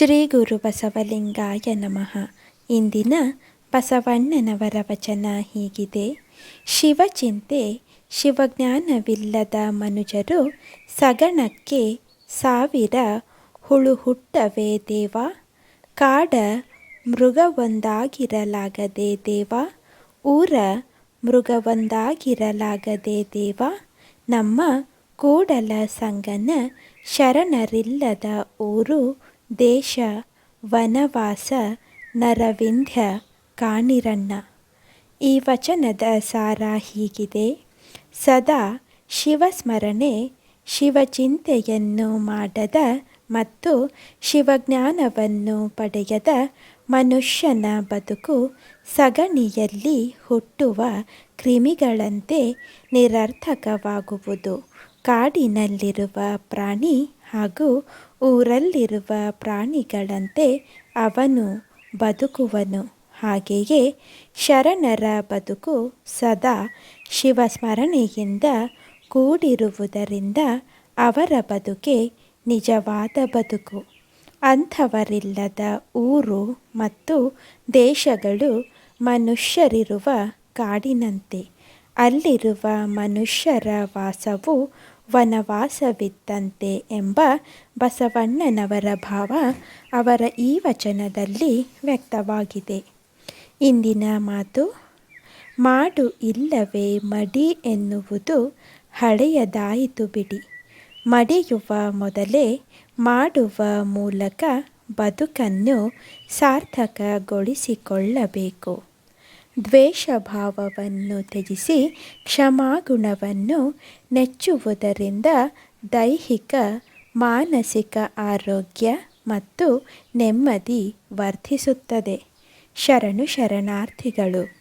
ಶ್ರೀ ಗುರು ಬಸವಲಿಂಗಾಯ ನಮಃ. ಇಂದಿನ ಬಸವಣ್ಣನವರ ವಚನ ಹೀಗಿದೆ. ಶಿವಚಿಂತೆ ಶಿವಜ್ಞಾನವಿಲ್ಲದ ಮನುಜರು ಸಗಣಕ್ಕೆ ಸಾವಿರ ಹುಳು ಹುಟ್ಟವೆ ದೇವ. ಕಾಡ ಮೃಗವೊಂದಾಗಿರಲಾಗದೆ ದೇವ. ಊರ ಮೃಗವೊಂದಾಗಿರಲಾಗದೆ ದೇವ. ನಮ್ಮ ಕೂಡಲ ಸಂಗನ ಶರಣರಿಲ್ಲದ ಊರು ದೇಶ ವನವಾಸ ನರವಿಂಧ್ಯ ಕಾಣಿರಣ್ಣ. ಈ ವಚನದ ಸಾರ ಹೀಗಿದೆ. ಸದಾ ಶಿವಸ್ಮರಣೆ ಶಿವಚಿಂತೆಯನ್ನು ಮಾಡದ ಮತ್ತು ಶಿವಜ್ಞಾನವನ್ನು ಪಡೆಯದ ಮನುಷ್ಯನ ಬದುಕು ಸಗಣಿಯಲ್ಲಿ ಹುಟ್ಟುವ ಕ್ರಿಮಿಗಳಂತೆ ನಿರರ್ಥಕವಾಗುವುದು. ಕಾಡಿನಲ್ಲಿರುವ ಪ್ರಾಣಿ ಹಾಗೂ ಊರಲ್ಲಿರುವ ಪ್ರಾಣಿಗಳಂತೆ ಅವನು ಬದುಕುವನು. ಹಾಗೆಯೇ ಶರಣರ ಬದುಕು ಸದಾ ಶಿವಸ್ಮರಣೆಯಿಂದ ಕೂಡಿರುವುದರಿಂದ ಅವರ ಬದುಕೆ ನಿಜವಾದ ಬದುಕು. ಅಂಥವರಿಲ್ಲದ ಊರು ಮತ್ತು ದೇಶಗಳು ಮನುಷ್ಯರಿರುವ ಕಾಡಿನಂತೆ. ಅಲ್ಲಿರುವ ಮನುಷ್ಯರ ವಾಸವು ವನವಾಸವಿದ್ದಂತೆ ಎಂಬ ಬಸವಣ್ಣನವರ ಭಾವ ಅವರ ಈ ವಚನದಲ್ಲಿ ವ್ಯಕ್ತವಾಗಿದೆ. ಇಂದಿನ ಮಾತು, ಮಾಡು ಇಲ್ಲವೇ ಮಡಿ ಎನ್ನುವುದು ಹಳೆಯದಾಯಿತು ಬಿಡಿ. ಮಡಿಯುವ ಮೊದಲೇ ಮಾಡುವ ಮೂಲಕ ಬದುಕನ್ನು ಸಾರ್ಥಕಗೊಳಿಸಿಕೊಳ್ಳಬೇಕು. ದ್ವೇಷ ಭಾವವನ್ನು ತ್ಯಜಿಸಿ ಕ್ಷಮಾಗುಣವನ್ನು ನೆಚ್ಚುವುದರಿಂದ ದೈಹಿಕ ಮಾನಸಿಕ ಆರೋಗ್ಯ ಮತ್ತು ನೆಮ್ಮದಿ ವರ್ಧಿಸುತ್ತದೆ. ಶರಣು ಶರಣಾರ್ಥಿಗಳು